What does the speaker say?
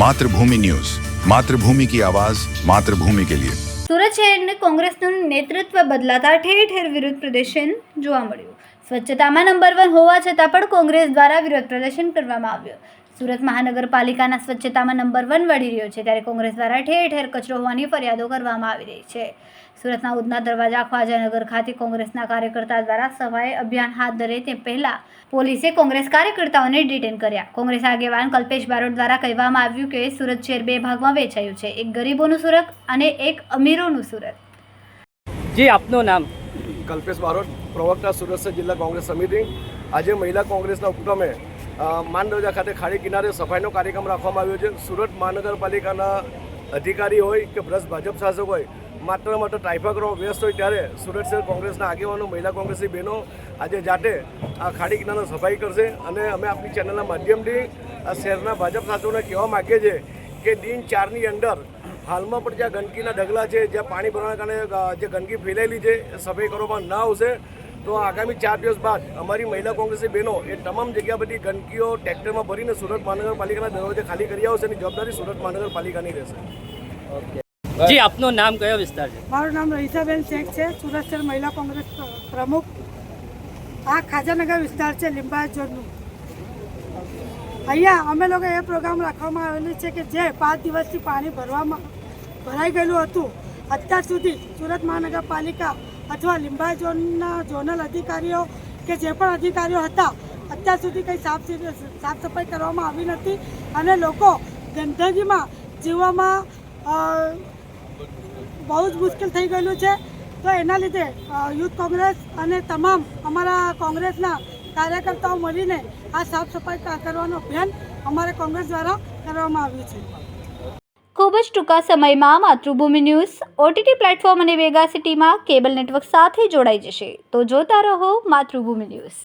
Mathrubhumi news. Mathrubhumi કી આવાઝ માતૃભૂમિ કે લિયે. સુરત શહેરને કોંગ્રેસનું નેતૃત્વ બદલાતા ઠેર ઠેર વિરોધ પ્રદર્શન જોવા મળ્યું. સ્વચ્છતામાં નંબર વન હોવા છતાં પણ કોંગ્રેસ દ્વારા વિરોધ પ્રદર્શન કરવામાં આવ્યું. સુરત મહાનગરપાલિકાના સ્વચ્છતામાં નંબર વન વળી રહ્યો છે ત્યારે કોંગ્રેસ દ્વારા ઠેર ઠેર કચરો હોવાની ફરિયાદો કરવામાં આવી રહી છે. સુરતના ઉદના દરવાજા ખ્વાજાનગર ખાતે કોંગ્રેસના કાર્યકર્તા દ્વારા સફાઈ અભિયાન હાથ ધરે તે પહેલા પોલીસે કોંગ્રેસ કાર્યકર્તાઓને ડિટેન કર્યા. કોંગ્રેસ આગેવાન કલ્પેશ બારોટ દ્વારા કહેવામાં આવ્યું કે સુરત શહેર બે ભાગમાં વેચાયું છે એક ગરીબોનું સુરત અને એક અમીરોનું સુરત. જી આપનું નામ? કલ્પેશ બારોટ પ્રવક્તા સુરત જિલ્લા કોંગ્રેસ સમિતિ. આજે મહિલા કોંગ્રેસના ઉપક્રમે અ, ખાતે ખાડી કિનારે સફાઈનો કાર્યક્રમ રાખવામાં આવ્યો છે. સુરત મહાનગરપાલિકાના અધિકારી હોય કે ભ્રષ્ટ ભાજપ શાસક હોય માત્ર માત્ર ટ્રાફિક વ્યસ્ત હોય ત્યારે સુરત શહેર કોંગ્રેસના આગેવાનો મહિલા કોંગ્રેસની બહેનો આજે જાતે આ ખાડી કિનારો સફાઈ કરશે. અને અમે આપણી ચેનલના માધ્યમથી આ શહેરના ભાજપ શાસકોને કહેવા માગીએ છીએ કે દિન ચારની અંદર હાલમાં પણ જ્યાં ગંદકીના ઢગલા છે જ્યાં પાણી ભરવાના કારણે જે ગંદકી ફેલાયેલી છે એ સફાઈ કરવામાં ના આવશે તો આગામી ચાર દિવસ બાદ અમારી મહિલા કોંગ્રેસની બહેનો એ તમામ જગ્યા બધી ગંદકીઓ ટ્રેક્ટરમાં ભરીને સુરત મહાનગરપાલિકાના દરવાજે ખાલી કરી આવશે અને જવાબદારી સુરત મહાનગરપાલિકાની રહેશે. જી આપનું નામ કયો વિસ્તાર છે? મારું નામ રહીસાબેન શેખ છે સુરત શહેર મહિલા કોંગ્રેસ પ્રમુખ. આ ખાજાનગર વિસ્તાર છે લિંબાયત ઝોનનું. અહીંયા અમે લોકો એ પ્રોગ્રામ રાખવામાં આવેલું છે કે જે પાંચ દિવસથી પાણી ભરવામાં, ભરાઈ ગયેલું હતું. અત્યાર સુધી સુરત મહાનગરપાલિકા અથવા લીંબા ઝોનના ઝોનલ અધિકારીઓ કે જે પણ અધિકારીઓ હતા, અત્યાર સુધી કંઈ સાફ સાફ સફાઈ કરવામાં આવી નથી અને લોકો ગંદકીમાં જીવવામાં બહુ જ મુશ્કેલ થઈ ગયેલું છે. તો એના લીધે યુથ કોંગ્રેસ અને તમામ અમારા કોંગ્રેસના કાર્યકર્તાઓ મળીને આ સાફ સફાઈ કરવાનો અભિયાન અમારે કોંગ્રેસ દ્વારા કરવામાં આવ્યું છે. ખૂબ જ ટૂંકા સમયમાં માતૃભૂમિ ન્યૂઝ, ઓટીટી પ્લેટફોર્મ અને વેગા સિટીમાં કેબલ નેટવર્ક સાથે જોડાઈ જશે. તો જોતા રહો માતૃભૂમિ ન્યૂઝ.